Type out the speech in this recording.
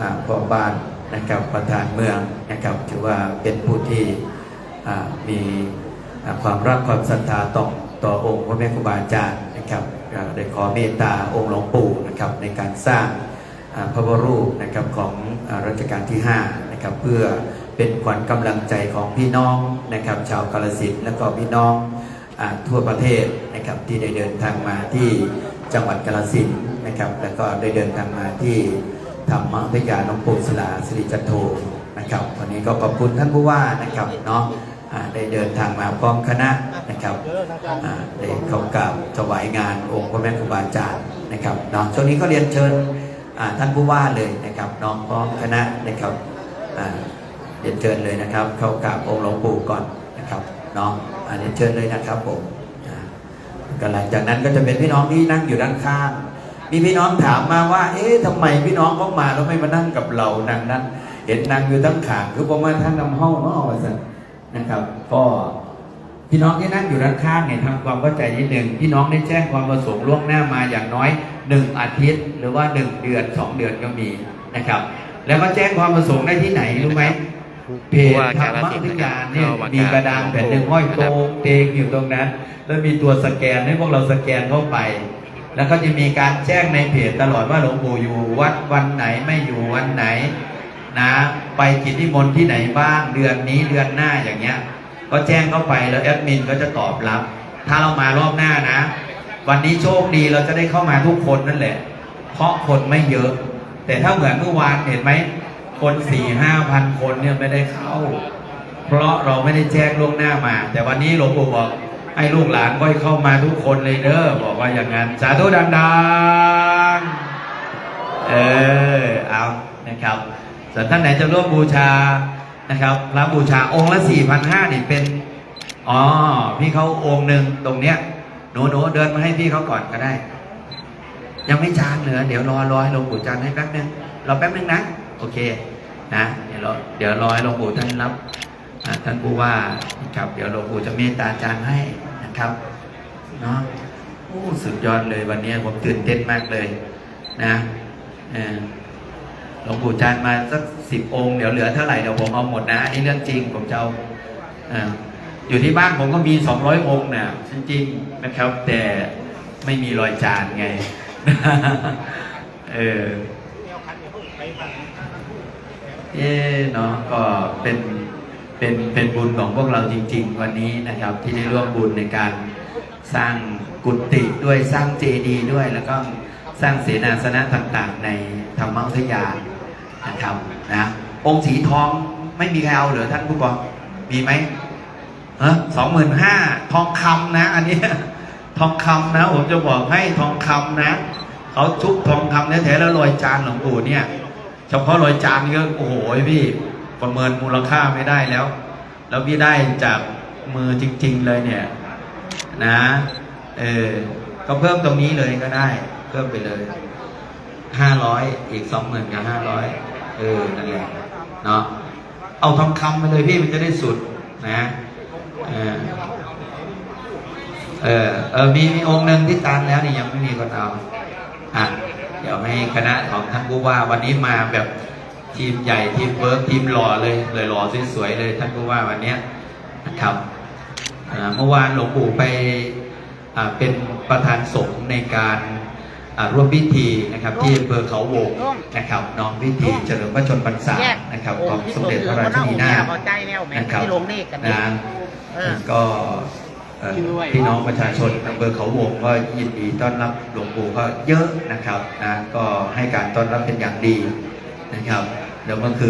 อ่าพ่อบ้านนะครับประธานเมืองนะครับถือว่าเป็นผู้ที่อ่ามีความรักความศรัทธาต่อต่อองค์พระแม่ครูบาอาจารย์นะครับอ่าได้ขอเมตตาองค์หลวงปู่นะครับในการสร้างอ่าพระบรมรูปนะครับของรัชกาลที่5นะครับเพื่อเป็นขวัญกำลังใจของพี่น้องนะครับชาวกาลสินธุ์และก็พี่น้องอาทั่วประเทศนะครับที่ได้เดินทางมาที่จังหวัดกาลสินนะครับแล้วก็ได้เดินทางมาที่ ธรรมวิทยาหลวงปู่ศิลาสิริจันโทนะครับวันนี้ก็ขอบคุณท่านผู้ว่านะครับเนาะอ่าได้เดินทางมาพร้อมคณะนะครับได้เข้ากราบถวายงานองค์พระแม่ครูบาอาจารย์นะครับเนาะช่วงนี้ก็เรียนเชิญท่านผู้ว่าเลยนะครับน้องพร้อมคณะนะครับเรียนเชิญเลยนะครับ เข้ากราบองค์หลวงปู่ก่อนนะครับน้องเรียนเชิญเลยนะครับผมก็หลังจากนั้นก็จะเป็นพี่น้องที่นั่งอยู่ด้านข้าง มีพี่น้องถามมาว่า เอ๊ะทำไมพี่น้องเขามาแล้วไม่มานั่งกับเรานั่งนั้น เห็นนั่งอยู่ตั้งขางคือประมาณท่านนำห้องเนาะว่าซั่นนะครับก็พี่น้องที่นั่งอยู่ด้านข้างเนี่ยทำความเข้าใจนิดหนึ่งพี่น้องได้แจ้งความประสงค์ล่วงหน้ามาอย่างน้อยหนึ่งอาทิตย์ หรือว่าหนึ่งเดือนสองเดือนก็มีนะครับ แล้วก็แจ้งความประสงค์ได้ที่ไหนรู้ไหมเพจธรรมวิญญาณเนี่ยมีกระดานแผ่นหนึ่งห้อยโตงเตงอยู่ตรงนั้น แล้วมีตัวสแกนให้พวกเราสแกนเข้าไป แล้วก็จะมีการแจ้งในเพจตลอดว่าหลวงปู่อยู่วัดวันไหนไม่อยู่วันไหนนะไปกิจนิมนต์ที่ไหนบ้างเดือนนี้เดือนหน้าอย่างเงี้ย ก็แจ้งเข้าไปแล้วแอดมินก็จะตอบรับ ถ้าเรามารอบหน้านะ วันนี้โชคดีเราจะได้เข้ามาทุกคนนั่นแหละ เพราะคนไม่เยอะ แต่ถ้าเหมือนเมื่อวานเห็นไหมคนสี่ห้าพันคนเนี่ยไม่ได้เข้า เพราะเราไม่ได้แจ้งล่วงหน้ามา แต่วันนี้หลวงปู่บอก ให้ลูกหลานก็ให้เข้ามาทุกคนเลยเด้อบอกว่าอย่างนั้น สาธุดังๆ เออเอานะครับส่วนท่านไหนจะร่วมบูชานะครับพระบูชาองค์ละสี่พันห้านี่เป็นอ๋อพี่เขาองค์หนึ่งตรงเนี้ยหนูหนูเดินมาให้พี่เขาก่อนก็ได้ ยังไม่จานเหลือเดี๋ยวรอรอให้หลวงปู่จานให้แป๊บนึงรอแป๊บนึงนะ โอเคนะเดี๋ยวรอเดี๋ยวรอให้หลวงปู่ท่านรับ ท่านผู้ว่าครับเดี๋ยวหลวงปู่จะเมตตาจานให้นะครับเนาะโอ้สุดยอดเลยวันนี้ผมตื่นเต้นมากเลยนะหลวงปู่จานมาสักสิบองค์เดี๋ยวเหลือเท่าไหร่เดี๋ยวผมเอาหมดนะอันนี้เรื่องจริงผมจะเอาเอ่ออยู่ที่บ้านผมก็มีสองร้อยองค์เนี่ยจริงๆนะครับ แต่ไม่มีรอยจานไงเออเอ๊เนาะก็เป็น เป็นเป็นบุญของพวกเราจริง ๆ วันนี้นะครับ ที่ได้ร่วมบุญในการสร้างกุฏิด้วยสร้างเจดีย์ด้วย แล้วก็สร้างเสนาสนะต่างๆ ในธรรมวิทยานนะครับนะองค์สีทองไม่มีใครเอาเหรอท่านผู้กองมีไหมฮะสองหมื่นห้าทองคำนะ อันนี้ทองคำนะผมจะบอกให้ทองคำนะเขาชุบทองคำแท้ๆแล้วลอยจานหลวงปู่เนี่ย เฉพาะรอยจานนี่ก็โอ้โหพี่ ประเมินมูลค่าไม่ได้แล้ว แล้วพี่ได้จากมือจริง ๆ เลยเนี่ย นะเออก็เพิ่มตรงนี้เลยก็ได้ เพิ่มไปเลยห้าร้อยอีกสองหมื่นกับห้าร้อยเออนั่นแหละเนาะเอาทองคำไปเลยพี่มันจะได้สุดนะเออเออเออมีมีองค์หนึ่งที่ตานแล้วนี่ยังไม่มีคนเอาอะเดี๋ยวให้คณะของท่านผู้ว่าวันนี้มาแบบ ทีมใหญ่ทีมเวิร์กทีมหล่อเลยเลยหล่อสวยๆเลยท่านผู้ว่าวันเนี้ยนะครับอ่าเมื่อวานหลวงปู่ไปอ่าเป็นประธานสงฆ์ในการอ่าร่วมพิธีนะครับที่อำเภอเขาวงนะครับน้องพิธีเฉลิมพระชนมพรรษานะครับของสมเด็จพระราชินีนาถพอใจแล้วแม่นะครับที่ลงเลขกันนะเออก็เอ่อพี่น้องประชาชนอำเภอเขาวงก็ยินดีต้อนรับหลวงปู่ก็เยอะนะครับนะก็ให้การต้อนรับเป็นอย่างดีนะครับ เดี๋ยวเมื่อคืน